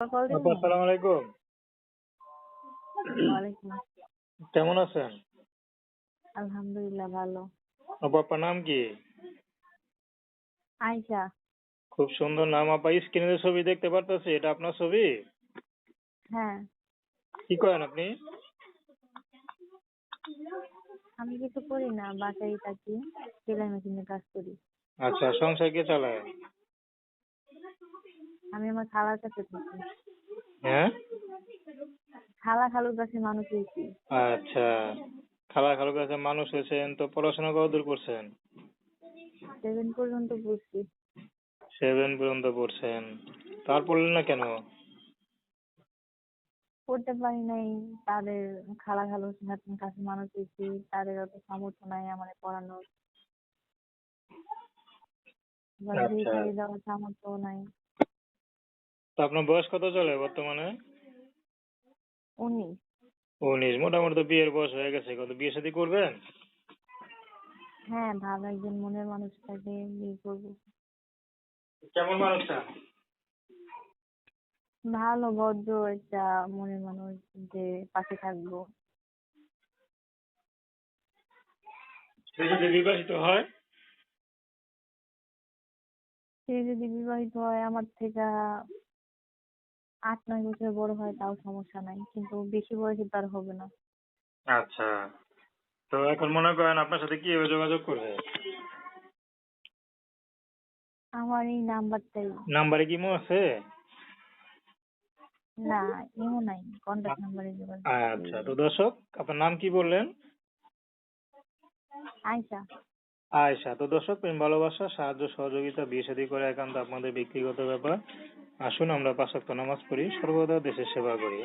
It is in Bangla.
কল আসসালামু। আলাইকুম কেমন আছেন? আলহামদুলিল্লাহ ভালো। আপু নাম কি? আয়শা। খুব সুন্দর নাম আপা। স্ক্রিনে ছবি দেখতে পারতেছি এটা আপনার ছবি? হ্যাঁ। কি করেন আপনি? আমি কিছু করি না বাসায় থাকি সেলাই মেশিনে কাজ করি। আচ্ছা সংসার কে চালায়? আমি আমার খালার কাছে থাকি। হ্যাঁ? খালা খালুর কাছে মানুষ হয়েছি। আচ্ছা। খালা খালুর কাছে মানুষ হয়েছেন তো পড়াশোনা কতদূর করছেন? সেভেন পর্যন্ত পড়ছি। সেভেন পর্যন্ত পড়ছেন। তার পড়লেন না কেন? পড়তে পারি নাই। তাদের খালা খালুর কাছে মানুষ হয়েছি। তাদের অত সামর্থ্য নাই আমার পড়ানোর। আচ্ছা। সামর্থ্য নাই। তো আপনার বয়স কত চলে বর্তমানে? উনিশ। উনিশ মোটামুটি তো বিয়ের বয়স হয়ে গেছে। কত বিয়ে শাদী করবেন? হ্যাঁ ভালো একজন মনের মানুষ থাকে বিয়ে করব। কেমন মানুষটা? ভালো ভদ্র একটা মনের মানুষ যে পাশে থাকব। সে যদি বিবাহিত হয়? সে যদি বিবাহিত হয় আমার থেকে আট নয় বছর বড় হয় তাও সমস্যা নাই। কিন্তু বেশি বয়সে তার হবে না। আচ্ছা। তো এখন মনে করেন আপনার সাথে কীভাবে যোগাযোগ করবে? আমার এই নাম্বারটাই। নাম্বারে কি মো আছে? না এমন নাই কন্ট্যাক্ট নাম্বারে যোগাযোগ আচ্ছা তো দর্শক আপনার নাম কি বললেন? আয়শা। আয়সা তো দর্শক প্রেম ভালোবাসা সাহায্য সহযোগিতা বিয়ে শাদী করে একান্ত আপনাদের ব্যক্তিগত ব্যাপার। আসুন আমরা পাঁচ নামাজ পড়ি সর্বদা দেশের সেবা করি।